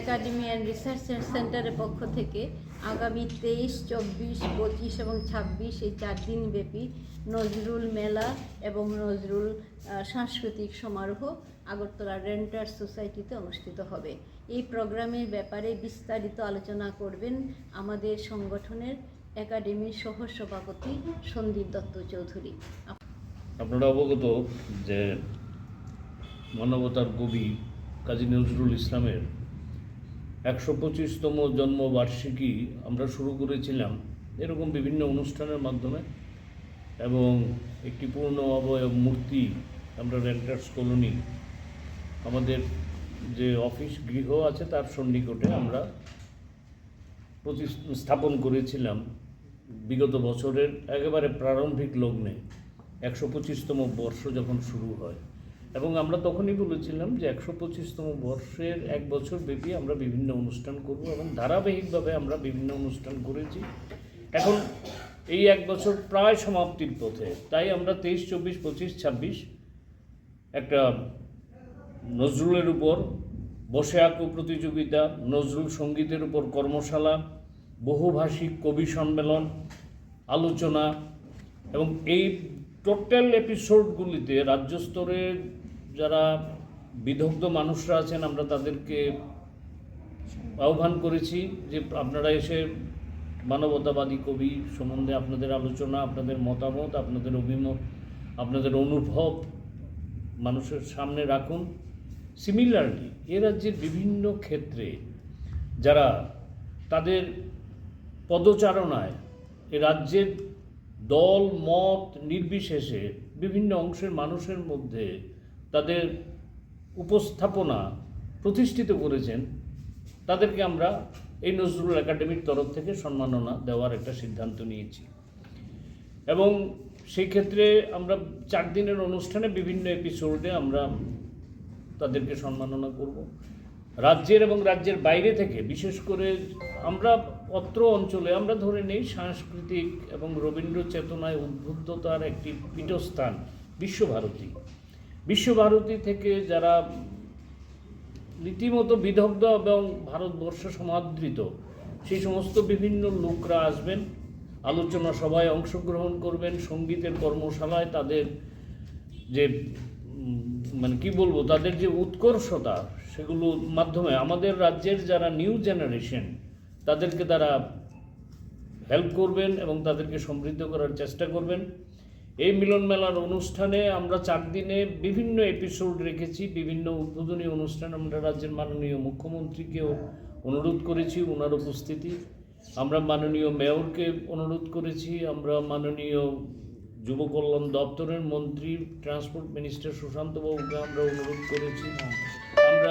Academy and research সেন্টারের পক্ষ থেকে আগামী তেইশ, চব্বিশ, পঁচিশ এবং ছাব্বিশ এই চার দিন ব্যাপী নজরুল মেলা এবং নজরুল সাংস্কৃতিক সমারোহ আগরতলা রেন্টার সোসাইটিতে অনুষ্ঠিত হবে। এই প্রোগ্রামের ব্যাপারে বিস্তারিত আলোচনা করবেন আমাদের সংগঠনের একাডেমির সহ সভাপতি সন্দীপ দত্ত চৌধুরী। আপনারা অবগত যে মানবতার কবি কাজী নজরুল ইসলামের একশো পঁচিশতম জন্মবার্ষিকী আমরা শুরু করেছিলাম এরকম বিভিন্ন অনুষ্ঠানের মাধ্যমে এবং একটি পূর্ণ অবয়ব মূর্তি আমরা রেন্টার্স কলোনি, আমাদের যে অফিস গৃহ আছে তার সন্নিকটে আমরা প্রতি- স্থাপন করেছিলাম বিগত বছরের একেবারে প্রারম্ভিক লগ্নে একশো পঁচিশতম বর্ষ যখন শুরু হয়। এবং আমরা তখনই বলেছিলাম যে একশো পঁচিশতম বর্ষের এক বছর ব্যাপী আমরা বিভিন্ন অনুষ্ঠান করব এবং ধারাবাহিকভাবে আমরা বিভিন্ন অনুষ্ঠান করেছি। এখন এই এক বছর প্রায় সমাপ্তির পথে। তাই আমরা তেইশ, চব্বিশ, পঁচিশ, ছাব্বিশ একটা নজরুলের উপর বসে আঁকো প্রতিযোগিতা, নজরুল সঙ্গীতের উপর কর্মশালা, বহুভাষিক কবি সম্মেলন, আলোচনা এবং এই টোটাল এপিসোডগুলিতে রাজ্য স্তরে যারা বিদগ্ধ মানুষরা আছেন, আমরা তাদেরকে আহ্বান করেছি যে আপনারা এসে মানবতাবাদী কবি সম্বন্ধে আপনাদের আলোচনা, আপনাদের মতামত, আপনাদের অভিমত, আপনাদের অনুভব মানুষের সামনে রাখুন। সিমিলারলি এ রাজ্যের বিভিন্ন ক্ষেত্রে যারা তাদের পদচারণায় এ রাজ্যের দল, মত নির্বিশেষে বিভিন্ন অংশের মানুষের মধ্যে তাদের উপস্থাপনা প্রতিষ্ঠিত করেছেন, তাদেরকে আমরা এই নজরুল একাডেমির তরফ থেকে সম্মাননা দেওয়ার একটা সিদ্ধান্ত নিয়েছি। এবং সেই ক্ষেত্রে আমরা চার দিনের অনুষ্ঠানে বিভিন্ন এপিসোডে আমরা তাদেরকে সম্মাননা করব। রাজ্যের এবং রাজ্যের বাইরে থেকে, বিশেষ করে আমরা অত্র অঞ্চলে, আমরা ধরে নেই সাংস্কৃতিক এবং রবীন্দ্র চেতনায় উদ্বুদ্ধতার একটি পীঠস্থান বিশ্বভারতী। বিশ্বভারতী থেকে যারা রীতিমতো বিদগ্ধ এবং ভারতবর্ষ সমাদৃত, সেই সমস্ত বিভিন্ন লোকরা আসবেন, আলোচনা সভায় অংশগ্রহণ করবেন, সঙ্গীতের কর্মশালায় তাদের যে মানে কি বলব, তাদের যে উৎকর্ষতা সেগুলোর মাধ্যমে আমাদের রাজ্যের যারা নিউ জেনারেশন তাদেরকে তারা হেল্প করবেন এবং তাদেরকে সমৃদ্ধ করার চেষ্টা করবেন। এই মিলন মেলার অনুষ্ঠানে আমরা চার দিনে বিভিন্ন এপিসোড রেখেছি, বিভিন্ন উদ্বোধনী অনুষ্ঠান আমরা রাজ্যের মাননীয় মুখ্যমন্ত্রীকেও অনুরোধ করেছি ওনার উপস্থিতি। আমরা মাননীয় মেয়রকে অনুরোধ করেছি, আমরা মাননীয় যুব কল্যাণ দপ্তরের মন্ত্রী ট্রান্সপোর্ট মিনিস্টার সুশান্ত বাবুকে আমরা অনুরোধ করেছি। আমরা